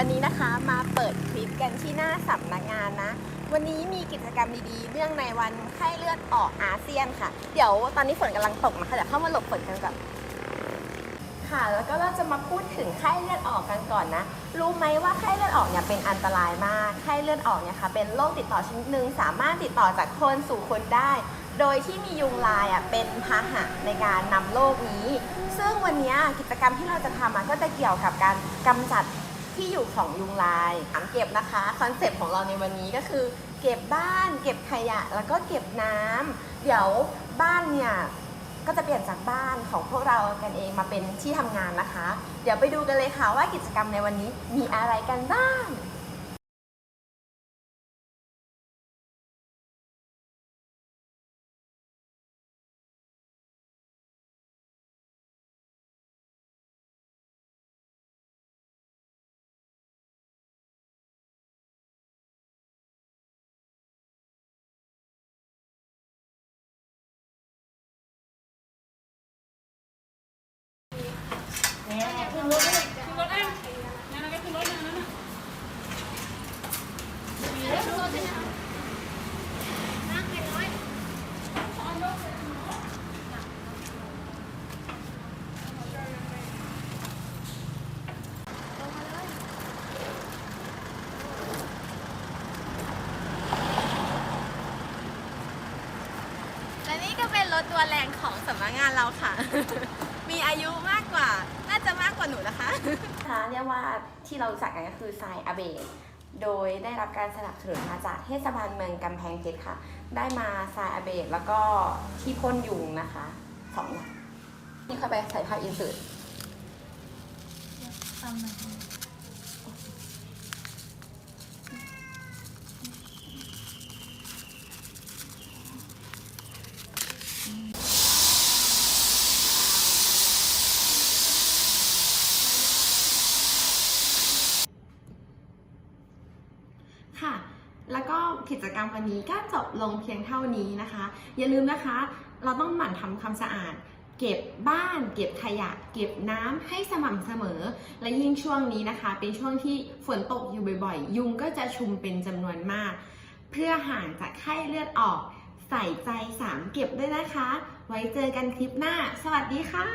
วันนี้นะคะมาเปิดคลิปกันที่หน้าสำนักงานนะ วันนี้มีกิจกรรมดีๆเนื่องในวันไข้เลือดออกอาเซียนค่ะ เดี๋ยวตอนนี้ฝนกำลังตกนะคะเดี๋ยวเข้ามาหลบฝนกันก่อนค่ะ แล้วก็เราจะมาพูดถึงไข้เลือดออกกันก่อนนะ รู้ไหมว่าไข้เลือดออกเนี่ยเป็นอันตรายมาก ไข้เลือดออกเนี่ยค่ะเป็นโรคติดต่อชนิดหนึ่งสามารถติดต่อจากคนสู่คนได้ โดยที่มียุงลายอะเป็นพาหะในการนำโรคนี้ ซึ่งวันนี้กิจกรรมที่เราจะทำก็จะเกี่ยวกับการกำจัด ที่อยู่ของยุงลายถามเก็บนะคะคอนเซปต์ของเราในวันนี้ก็คือ เก็บบ้าน เก็บขยะ แล้วก็เก็บน้ำเดี๋ยวบ้านเนี่ยก็จะเปลี่ยนจากบ้านของพวกเรากันเองมาเป็นที่ทำงานนะคะ เดี๋ยวไปดูกันเลยค่ะว่ากิจกรรมในวันนี้มีอะไรกันบ้าง และ นี่ก็เป็นรถตัวแรงของสำนักงานเราค่ะ มีอายุมากกว่า น่าจะมากกว่าหนูนะคะค่ะเรียกว่าที่เรารู้จักกันก็คือทรายอาเบะโดยได้รับการสนับสนุนมาจากเทศบาลเมืองกำแพงเพชรค่ะ ได้มาทรายอาเบะแล้วก็ที่พ่นยุงนะคะสองอย่างนี่เข้าไปใส่ผ้าอินสืด ค่ะ แล้วก็กิจกรรมวันนี้ก็จบลงเพียงเท่านี้นะคะ อย่าลืมนะคะ เราต้องหมั่นทำความสะอาด เก็บบ้าน เก็บขยะ เก็บน้ำให้สม่ำเสมอ และยิ่งช่วงนี้นะคะ เป็นช่วงที่ฝนตกอยู่บ่อยๆ ยุงก็จะชุมเป็นจำนวนมาก เพื่อห่างจากไข้เลือดออกใส่ใจสามเก็บด้วยนะคะ ไว้เจอกันคลิปหน้า สวัสดีค่ะ